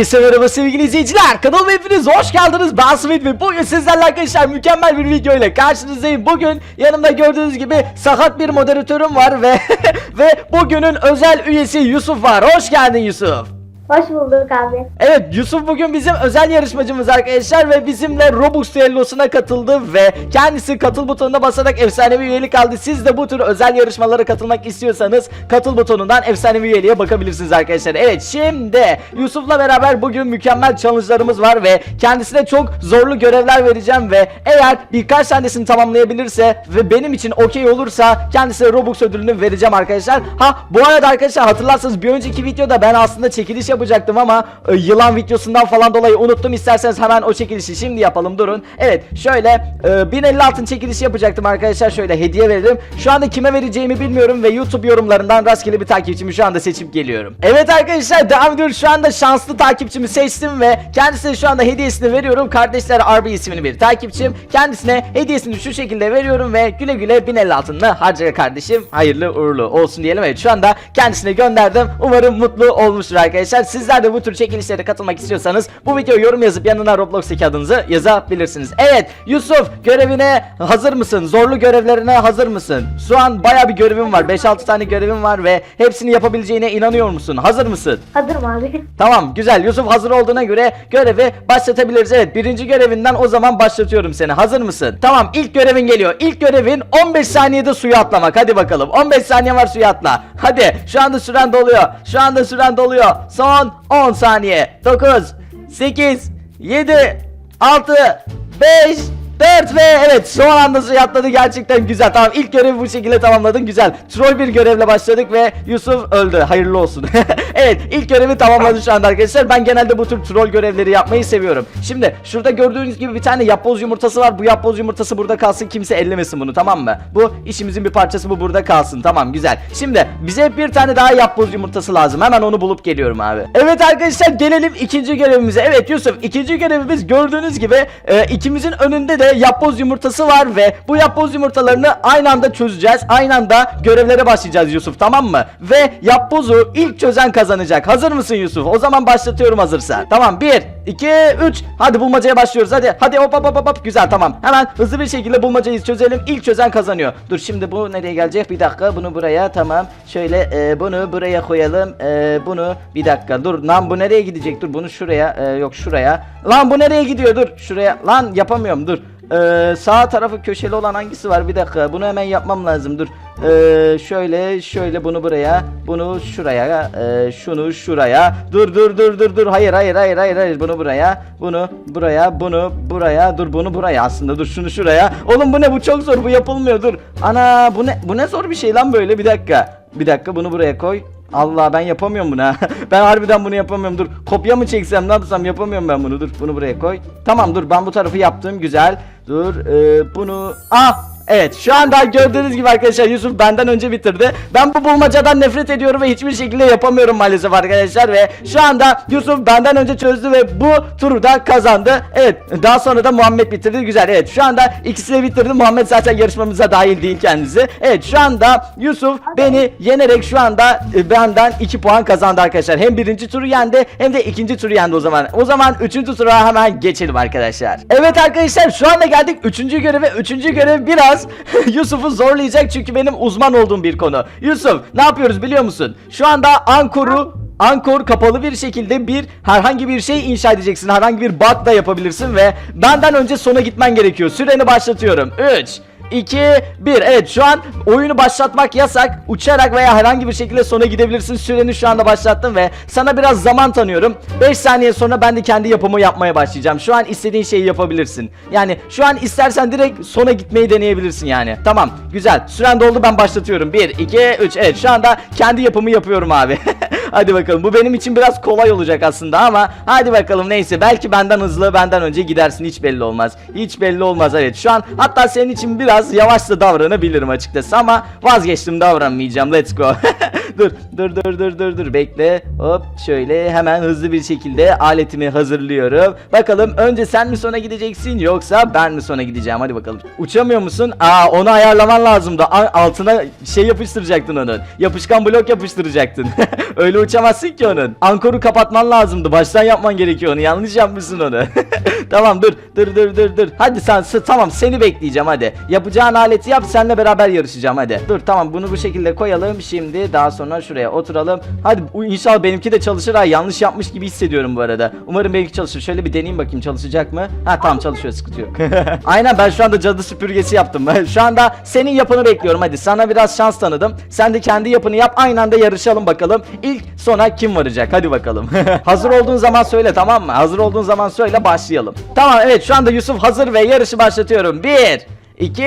Herkese merhaba sevgili izleyiciler. Kanalıma hepiniz hoş geldiniz. Ben Smith ve bugün sizlerle arkadaşlar mükemmel bir video ile karşınızdayım. Bugün yanımda gördüğünüz gibi sakat bir moderatörüm var ve ve bugünün özel üyesi Yusuf var. Hoş geldin Yusuf. Hoş bulduk abi. Evet Yusuf bugün bizim özel yarışmacımız arkadaşlar ve bizimle Robux düellosuna katıldı ve kendisi katıl butonuna basarak efsanevi üyelik aldı. Siz de bu tür özel yarışmalara katılmak istiyorsanız katıl butonundan efsanevi üyeliğe bakabilirsiniz arkadaşlar. Evet şimdi Yusuf'la beraber bugün mükemmel challenge'larımız var ve kendisine çok zorlu görevler vereceğim ve eğer birkaç tanesini tamamlayabilirse ve benim için okey olursa kendisine Robux ödülünü vereceğim arkadaşlar. Ha bu arada arkadaşlar hatırlarsanız bir önceki videoda ben aslında çekiliş yapacaktım ama e, yılan videosundan falan dolayı unuttum. İsterseniz hemen o çekilişi şimdi yapalım durun. Evet şöyle e, 1050 altın çekilişi yapacaktım arkadaşlar. Şöyle hediye veririm. Şu anda kime vereceğimi bilmiyorum ve YouTube yorumlarından rastgele bir takipçimi şu anda seçip geliyorum. Evet arkadaşlar devam ediyoruz. Şu anda şanslı takipçimi seçtim ve kendisine şu anda hediyesini veriyorum. Kardeşler RB isimli bir takipçim. Kendisine hediyesini şu şekilde veriyorum ve güle güle 1050 altınını harca kardeşim. Hayırlı uğurlu olsun diyelim. Evet şu anda kendisine gönderdim. Umarım mutlu olmuştur arkadaşlar. Sizler de bu tür çekilişlere katılmak istiyorsanız bu videoya yorum yazıp yanına Roblox'taki adınızı yazabilirsiniz. Evet Yusuf görevine hazır mısın? Zorlu görevlerine hazır mısın? Şu an baya bir görevim var. 5-6 tane görevim var ve hepsini yapabileceğine inanıyor musun? Hazır mısın? Hazırım abi. Tamam güzel Yusuf hazır olduğuna göre görevi başlatabiliriz. Evet birinci görevinden o zaman başlatıyorum seni. Hazır mısın? Tamam ilk görevin geliyor. İlk görevin 15 saniyede suya atlamak. Hadi bakalım 15 saniye var suya atla. Hadi şu anda süren doluyor. Şu anda süren doluyor. Son 10 saniye. 9 8 7 6 5 4 ve evet son anda suya atladı gerçekten güzel. Tamam ilk görevi bu şekilde tamamladın güzel. Troll bir görevle başladık ve Yusuf öldü. Hayırlı olsun. Evet ilk görevi tamamladı şu anda arkadaşlar. Ben genelde bu tür troll görevleri yapmayı seviyorum. Şimdi şurada gördüğünüz gibi bir tane yapboz yumurtası var. Bu yapboz yumurtası burada kalsın kimse ellemesin bunu tamam mı? Bu işimizin bir parçası bu burada kalsın. Tamam güzel. Şimdi bize bir tane daha yapboz yumurtası lazım. Hemen onu bulup geliyorum abi. Evet arkadaşlar gelelim ikinci görevimize. Evet Yusuf ikinci görevimiz gördüğünüz gibi e, ikimizin önünde de yapboz yumurtası var ve bu yapboz yumurtalarını aynı anda çözeceğiz. Aynı anda görevlere başlayacağız Yusuf tamam mı? Ve yapbozu ilk çözen kazanacak. Hazır mısın Yusuf? O zaman başlatıyorum hazırsan. Tamam 1 2 3 Hadi bulmacaya başlıyoruz. Hadi. Hadi hop hop hop hop. Güzel tamam. Hemen hızlı bir şekilde bulmacayı çözelim. İlk çözen kazanıyor. Dur şimdi bu nereye gelecek? Bir dakika. Bunu buraya tamam. Şöyle e, bunu buraya koyalım. E, bunu bir dakika. Dur lan bu nereye gidecek? Dur bunu şuraya. E, yok şuraya. Lan bu nereye gidiyor? Dur şuraya. Lan yapamıyorum. Dur. Ee, sağ tarafı köşeli olan hangisi var? Bir dakika bunu hemen yapmam lazım. Dur. Ee, şöyle şöyle bunu buraya bunu şuraya ee, şunu şuraya. Dur dur dur dur dur. Hayır hayır hayır hayır hayır. Bunu buraya bunu buraya bunu buraya. Dur bunu buraya aslında. Dur şunu şuraya. Oğlum bu ne? Bu çok zor. Bu yapılmıyor. Dur. Ana bu ne? Bu ne zor bir şey lan böyle? Bir dakika. Bir dakika bunu buraya koy Allah ben yapamıyorum bunu ha. ben harbiden bunu yapamıyorum. Dur kopya mı çeksem ne yapsam yapamıyorum ben bunu. Dur bunu buraya koy. Tamam dur ben bu tarafı yaptım güzel. Dur e, bunu ah Evet şu anda gördüğünüz gibi arkadaşlar Yusuf benden önce bitirdi. Ben bu bulmacadan nefret ediyorum ve hiçbir şekilde yapamıyorum maalesef arkadaşlar ve şu anda Yusuf benden önce çözdü ve bu turu da kazandı. Evet daha sonra da Muhammed bitirdi güzel. Evet şu anda ikisi de bitirdi. Muhammed zaten yarışmamıza dahil değil kendisi. Evet şu anda Yusuf beni yenerek şu anda e, benden 2 puan kazandı arkadaşlar. Hem birinci turu yendi hem de ikinci turu yendi o zaman. O zaman üçüncü tura hemen geçelim arkadaşlar. Evet arkadaşlar şu anda geldik üçüncü göreve. Üçüncü görev biraz Yusuf'u zorlayacak çünkü benim uzman olduğum bir konu. Yusuf ne yapıyoruz biliyor musun? Şu anda Ankor'u Ankor kapalı bir şekilde bir herhangi bir şey inşa edeceksin. Herhangi bir bug da yapabilirsin ve benden önce sona gitmen gerekiyor. Süreni başlatıyorum. 3 2 1 Evet şu an oyunu başlatmak yasak. Uçarak veya herhangi bir şekilde sona gidebilirsin. Süreni şu anda başlattım ve sana biraz zaman tanıyorum. 5 saniye sonra ben de kendi yapımı yapmaya başlayacağım. Şu an istediğin şeyi yapabilirsin. Yani şu an istersen direkt sona gitmeyi deneyebilirsin yani. Tamam güzel. Süren doldu ben başlatıyorum. 1 2 3 Evet şu anda kendi yapımı yapıyorum abi. hadi bakalım. Bu benim için biraz kolay olacak aslında ama hadi bakalım neyse. Belki benden hızlı benden önce gidersin hiç belli olmaz. Hiç belli olmaz evet. Şu an hatta senin için biraz yavaş da davranabilirim açıkçası ama vazgeçtim davranmayacağım. Let's go. dur dur dur dur dur dur bekle. Hop şöyle hemen hızlı bir şekilde aletimi hazırlıyorum. Bakalım önce sen mi sona gideceksin yoksa ben mi sona gideceğim? Hadi bakalım. Uçamıyor musun? Aa onu ayarlaman lazımdı. Altına şey yapıştıracaktın onun. Yapışkan blok yapıştıracaktın. Öyle uçamazsın ki onun. Ankoru kapatman lazımdı. Baştan yapman gerekiyor onu. Yanlış yapmışsın onu. tamam dur. Dur dur dur dur. Hadi sen tamam seni bekleyeceğim hadi. Yapacağın aleti yap seninle beraber yarışacağım hadi. Dur tamam bunu bu şekilde koyalım. Şimdi daha sonra şuraya oturalım. Hadi inşallah benimki de çalışır ha. Yanlış yapmış gibi hissediyorum bu arada. Umarım benimki çalışır. Şöyle bir deneyeyim bakayım çalışacak mı? Ha tamam çalışıyor sıkıntı yok. Aynen ben şu anda cadı süpürgesi yaptım. şu anda senin yapını bekliyorum hadi. Sana biraz şans tanıdım. Sen de kendi yapını yap. Aynı anda yarışalım bakalım. İlk sona kim varacak? Hadi bakalım. hazır olduğun zaman söyle tamam mı? Hazır olduğun zaman söyle başlayalım. Tamam evet şu anda Yusuf hazır ve yarışı başlatıyorum. 1 2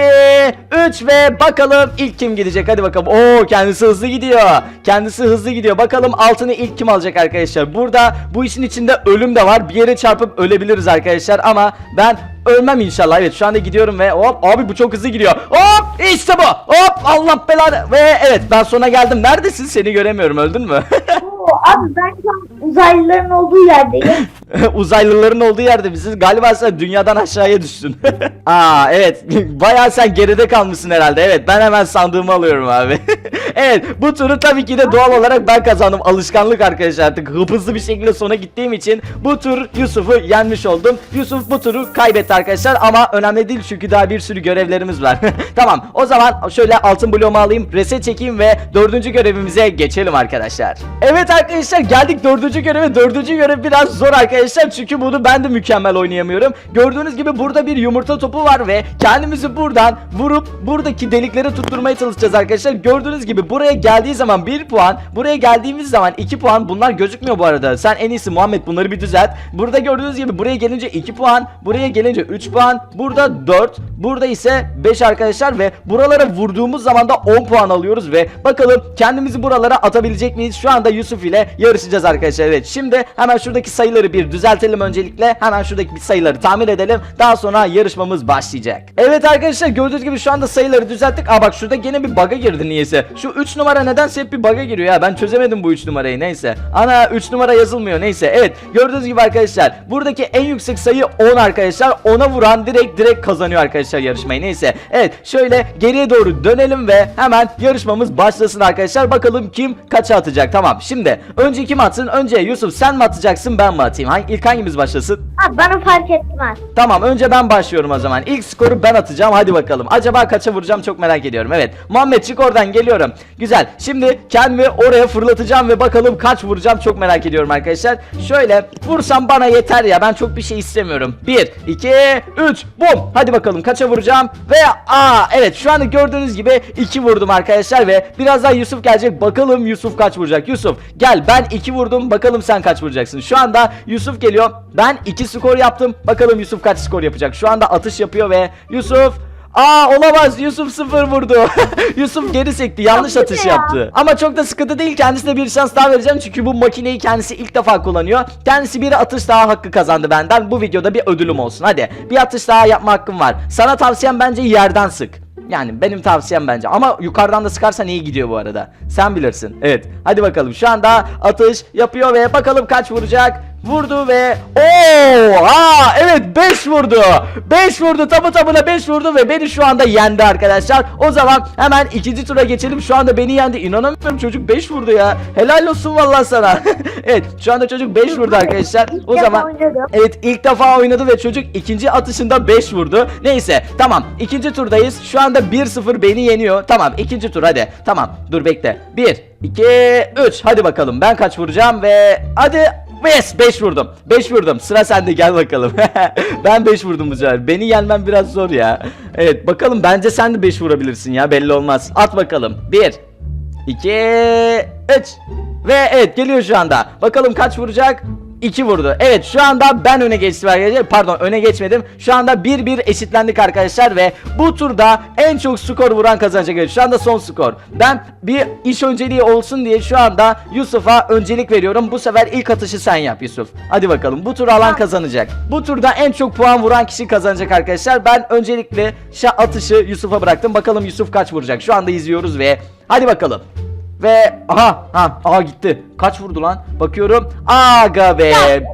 3 ve bakalım ilk kim gidecek hadi bakalım. Oo kendisi hızlı gidiyor. Kendisi hızlı gidiyor. Bakalım altını ilk kim alacak arkadaşlar. Burada bu işin içinde ölüm de var. Bir yere çarpıp ölebiliriz arkadaşlar ama ben ölmem inşallah. Evet şu anda gidiyorum ve hop abi bu çok hızlı gidiyor. Hop işte bu. Hop Allah belanı. Ve evet ben sona geldim. Neredesin? Seni göremiyorum. Öldün mü? Oo, abi ben şu uzaylıların olduğu yerdeyim. Uzaylıların olduğu yerde misin? Galiba sen dünyadan aşağıya düştün. Aa evet. Bayağı sen geride kalmışsın herhalde. Evet ben hemen sandığımı alıyorum abi. evet bu turu tabii ki de doğal olarak ben kazandım. Alışkanlık arkadaşlar artık hızlı bir şekilde sona gittiğim için bu tur Yusuf'u yenmiş oldum. Yusuf bu turu kaybetti arkadaşlar ama önemli değil çünkü daha bir sürü görevlerimiz var. tamam o zaman şöyle altın bloğumu alayım. Reset çekeyim ve dördüncü görevimize geçelim arkadaşlar. Evet arkadaşlar geldik dördüncü göreve. Dördüncü görev biraz zor arkadaşlar çünkü bunu ben de mükemmel oynayamıyorum. Gördüğünüz gibi burada bir yumurta topu var ve kendimizi buradan vurup buradaki delikleri tutturmaya çalışacağız arkadaşlar. Gördüğünüz gibi buraya geldiği zaman 1 puan, buraya geldiğimiz zaman 2 puan. Bunlar gözükmüyor bu arada. Sen en iyisi Muhammed bunları bir düzelt. Burada gördüğünüz gibi buraya gelince 2 puan, buraya gelince 3 puan, burada 4, burada ise 5 arkadaşlar ve buralara vurduğumuz zaman da 10 puan alıyoruz ve bakalım kendimizi buralara atabilecek miyiz? Şu anda Yusuf ile yarışacağız arkadaşlar. Evet şimdi hemen şuradaki sayıları bir düzeltelim öncelikle. Hemen şuradaki bir sayıları tamir edelim. Daha sonra yarışmamız başlayacak. Evet arkadaşlar gördüğünüz gibi şu anda sayıları düzelttik. Aa bak şurada gene bir bug'a girdi niyeyse. Şu 3 numara nedense hep bir bug'a giriyor ya. Ben çözemedim bu 3 numarayı neyse. Ana 3 numara yazılmıyor neyse. Evet gördüğünüz gibi arkadaşlar buradaki en yüksek sayı 10 arkadaşlar. 10'a vuran direkt direkt kazanıyor arkadaşlar yarışmayı neyse. Evet şöyle geriye doğru dönelim ve hemen yarışmamız başlasın arkadaşlar. Bakalım kim kaça atacak. Tamam şimdi önce kim atsın? Önce Yusuf sen mi atacaksın ben mi atayım? Hangi, ilk hangimiz başlasın? Abi bana fark etmez. Tamam önce ben başlıyorum o zaman. İlk skoru ben atacağım. Hadi bakalım. Acaba kaça vuracağım çok merak ediyorum. Evet. Muhammed çık oradan geliyorum. Güzel. Şimdi kendimi oraya fırlatacağım ve bakalım kaç vuracağım çok merak ediyorum arkadaşlar. Şöyle vursam bana yeter ya. Ben çok bir şey istemiyorum. 1 2 3 bum. Hadi bakalım kaça vuracağım ve aa evet şu anda gördüğünüz gibi 2 vurdum arkadaşlar ve birazdan Yusuf gelecek. Bakalım Yusuf kaç vuracak. Yusuf gel ben 2 vurdum. Bakalım sen kaç vuracaksın. Şu anda Yusuf geliyor. Ben 2 skor yaptım. Bakalım Yusuf kaç skor yapacak. Şu anda atış yapıyor ve Yusuf Aa olamaz Yusuf sıfır vurdu. Yusuf geri sekti yanlış atış ya? yaptı. Ama çok da sıkıntı değil kendisine bir şans daha vereceğim çünkü bu makineyi kendisi ilk defa kullanıyor. Kendisi bir atış daha hakkı kazandı benden. Bu videoda bir ödülüm olsun hadi. Bir atış daha yapma hakkım var. Sana tavsiyem bence yerden sık. Yani benim tavsiyem bence ama yukarıdan da sıkarsan iyi gidiyor bu arada. Sen bilirsin. Evet. Hadi bakalım. Şu anda atış yapıyor ve bakalım kaç vuracak. Vurdu ve Oo! Ha evet 5 vurdu. 5 vurdu. Tamı tamına 5 vurdu ve beni şu anda yendi arkadaşlar. O zaman hemen ikinci tura geçelim. Şu anda beni yendi. İnanamıyorum çocuk 5 vurdu ya. Helal olsun vallahi sana. evet şu anda çocuk 5 vurdu arkadaşlar. O zaman. Evet ilk defa oynadı ve çocuk ikinci atışında 5 vurdu. Neyse tamam ikinci turdayız. Şu anda 1-0 beni yeniyor. Tamam ikinci tur hadi. Tamam dur bekle. 1, 2, 3 hadi bakalım ben kaç vuracağım ve hadi Yes 5 vurdum. 5 vurdum. Sıra sende gel bakalım. ben 5 vurdum bu sefer. Beni yenmem biraz zor ya. Evet bakalım bence sen de 5 vurabilirsin ya belli olmaz. At bakalım. 1 2 3 Ve evet geliyor şu anda. Bakalım kaç vuracak? 2 vurdu. Evet şu anda ben öne geçtim arkadaşlar. Pardon öne geçmedim. Şu anda 1-1 eşitlendik arkadaşlar ve bu turda en çok skor vuran kazanacak. Şu anda son skor. Ben bir iş önceliği olsun diye şu anda Yusuf'a öncelik veriyorum. Bu sefer ilk atışı sen yap Yusuf. Hadi bakalım bu turu alan kazanacak. Bu turda en çok puan vuran kişi kazanacak arkadaşlar. Ben öncelikle atışı Yusuf'a bıraktım. Bakalım Yusuf kaç vuracak. Şu anda izliyoruz ve hadi bakalım. Ve aha ha aha gitti. Kaç vurdu lan? Bakıyorum. Aga be.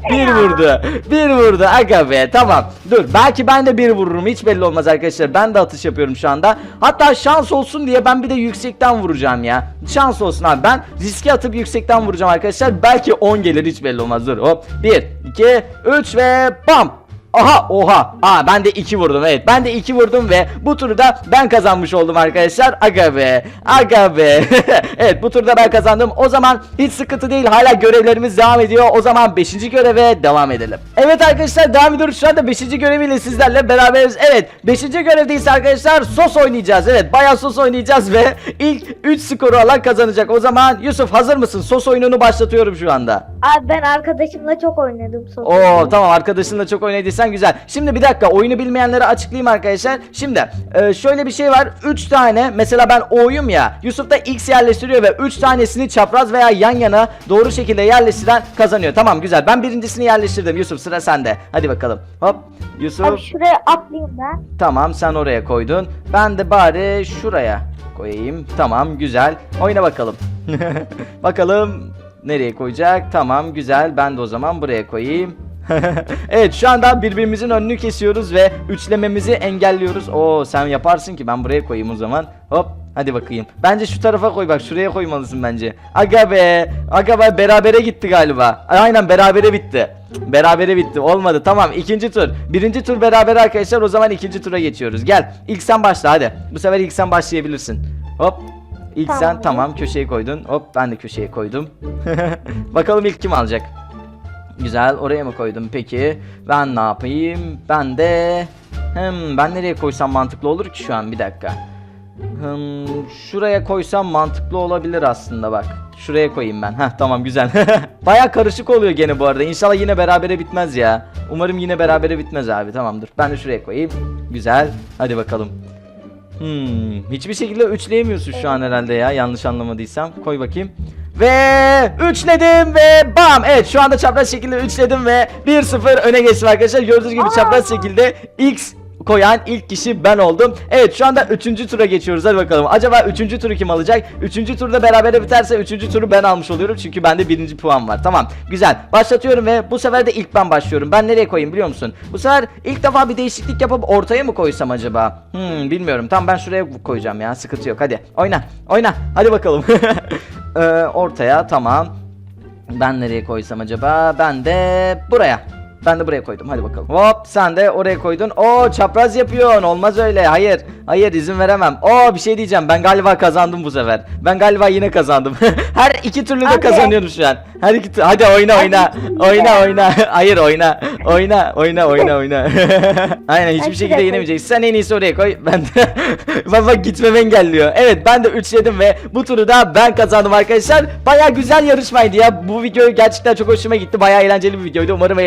Bir vurdu. Bir vurdu. Aga be. Tamam. Dur. Belki ben de bir vururum. Hiç belli olmaz arkadaşlar. Ben de atış yapıyorum şu anda. Hatta şans olsun diye ben bir de yüksekten vuracağım ya. Şans olsun abi. Ben riske atıp yüksekten vuracağım arkadaşlar. Belki 10 gelir. Hiç belli olmaz. Dur. Hop. 1 2 3 ve bam. Aha oha. Aa ben de 2 vurdum evet. Ben de 2 vurdum ve bu turu da ben kazanmış oldum arkadaşlar. Aga be. Aga be. evet bu turda ben kazandım. O zaman hiç sıkıntı değil. Hala görevlerimiz devam ediyor. O zaman 5. göreve devam edelim. Evet arkadaşlar devam ediyoruz. Şu anda 5. göreviyle sizlerle beraberiz. Evet 5. görevdeyiz arkadaşlar. Sos oynayacağız. Evet bayağı sos oynayacağız ve ilk 3 skoru alan kazanacak. O zaman Yusuf hazır mısın? Sos oyununu başlatıyorum şu anda. Abi ben arkadaşımla çok oynadım sonra. Oo tamam arkadaşınla çok oynadıysan güzel. Şimdi bir dakika oyunu bilmeyenlere açıklayayım arkadaşlar. Şimdi e, şöyle bir şey var. 3 tane mesela ben O'yum ya. Yusuf da X yerleştiriyor ve 3 tanesini çapraz veya yan yana doğru şekilde yerleştiren kazanıyor. Tamam güzel. Ben birincisini yerleştirdim. Yusuf sıra sende. Hadi bakalım. Hop. Yusuf. Abi şuraya atlayayım ben. Tamam sen oraya koydun. Ben de bari şuraya koyayım. Tamam güzel. Oyna bakalım. bakalım nereye koyacak? Tamam güzel. Ben de o zaman buraya koyayım. evet şu anda birbirimizin önünü kesiyoruz ve üçlememizi engelliyoruz. Oo sen yaparsın ki ben buraya koyayım o zaman. Hop hadi bakayım. Bence şu tarafa koy bak şuraya koymalısın bence. Aga be. Aga be berabere gitti galiba. Aynen berabere bitti. Berabere bitti. Olmadı. Tamam. ikinci tur. Birinci tur beraber arkadaşlar. O zaman ikinci tura geçiyoruz. Gel. İlk sen başla hadi. Bu sefer ilk sen başlayabilirsin. Hop. İlk Tamam. sen tamam köşeye koydun. Hop ben de köşeye koydum. Bakalım ilk kim alacak? Güzel. Oraya mı koydum peki? Ben ne yapayım? Ben de hem ben nereye koysam mantıklı olur ki şu an bir dakika. Hmm, şuraya koysam mantıklı olabilir aslında bak. Şuraya koyayım ben. Heh tamam güzel. Baya karışık oluyor gene bu arada. İnşallah yine berabere bitmez ya. Umarım yine berabere bitmez abi. Tamamdır. Ben de şuraya koyayım. Güzel. Hadi bakalım. Hmm, hiçbir şekilde üçleyemiyorsun şu an herhalde ya. Yanlış anlamadıysam. Koy bakayım. Ve üçledim ve bam. Evet şu anda çapraz şekilde üçledim ve 1-0 öne geçtim arkadaşlar. Gördüğünüz gibi çapraz şekilde X koyan ilk kişi ben oldum. Evet şu anda 3. tura geçiyoruz. Hadi bakalım. Acaba 3. turu kim alacak? 3. turda berabere biterse 3. turu ben almış oluyorum. Çünkü bende 1. puan var. Tamam. Güzel. Başlatıyorum ve bu sefer de ilk ben başlıyorum. Ben nereye koyayım biliyor musun? Bu sefer ilk defa bir değişiklik yapıp ortaya mı koysam acaba? Hmm bilmiyorum. Tamam ben şuraya koyacağım ya. Sıkıntı yok. Hadi. Oyna. Oyna. Hadi bakalım. Ee, ortaya tamam. Ben nereye koysam acaba? Ben de buraya. Ben de buraya koydum. Hadi bakalım. Hop sen de oraya koydun. Oo çapraz yapıyorsun. Olmaz öyle. Hayır. Hayır izin veremem. Oo bir şey diyeceğim. Ben galiba kazandım bu sefer. Ben galiba yine kazandım. Her iki türlü de kazanıyorum şu an. Her iki Hadi oyna oyna. Oyna oyna. Hayır oyna. Oyna oyna oyna oyna. Aynen hiçbir şekilde yenemeyeceksin. Sen en iyisi oraya koy. Ben de bak gitmemi engelliyor. Evet ben de 3 yedim ve bu turu da ben kazandım arkadaşlar. Baya güzel yarışmaydı ya. Bu video gerçekten çok hoşuma gitti. Baya eğlenceli bir videoydu. Umarım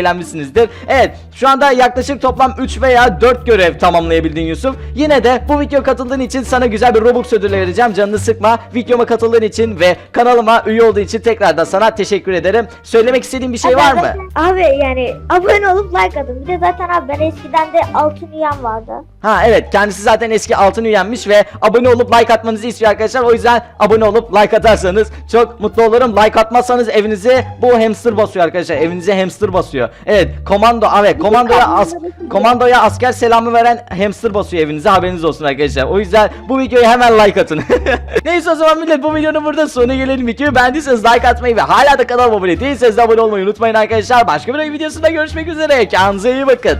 eğlenmişsinizdir. Evet şu anda yaklaşık toplam 3 veya 4 görev tamamlayabildin Yusuf. Yine de bu video katıldığın için sana güzel bir Robux ödülü vereceğim. Canını sıkma. Videoma katıldığın için ve kanalıma üye olduğu için tekrardan sana teşekkür ederim. Söylemek istediğin bir şey Abi var mı? Abi yani abone olup like atın. Bir de zaten abi ben eskiden de altın üyem vardı. Ha evet kendisi zaten eski altın üyenmiş ve abone olup like atmanızı istiyor arkadaşlar. O yüzden abone olup like atarsanız çok mutlu olurum. Like atmazsanız evinize bu hamster basıyor arkadaşlar. Evinize hamster basıyor. Evet komando evet komandoya as, komandoya asker selamı veren hamster basıyor evinize haberiniz olsun arkadaşlar. O yüzden bu videoya hemen like atın. Neyse o zaman millet bu videonun burada sonuna gelelim. Videoyu beğendiyseniz like atmayı ve hala da kanalıma abone değilseniz de abone olmayı unutmayın arkadaşlar. Başka bir videosunda görüşmek üzere. Kendinize iyi bakın.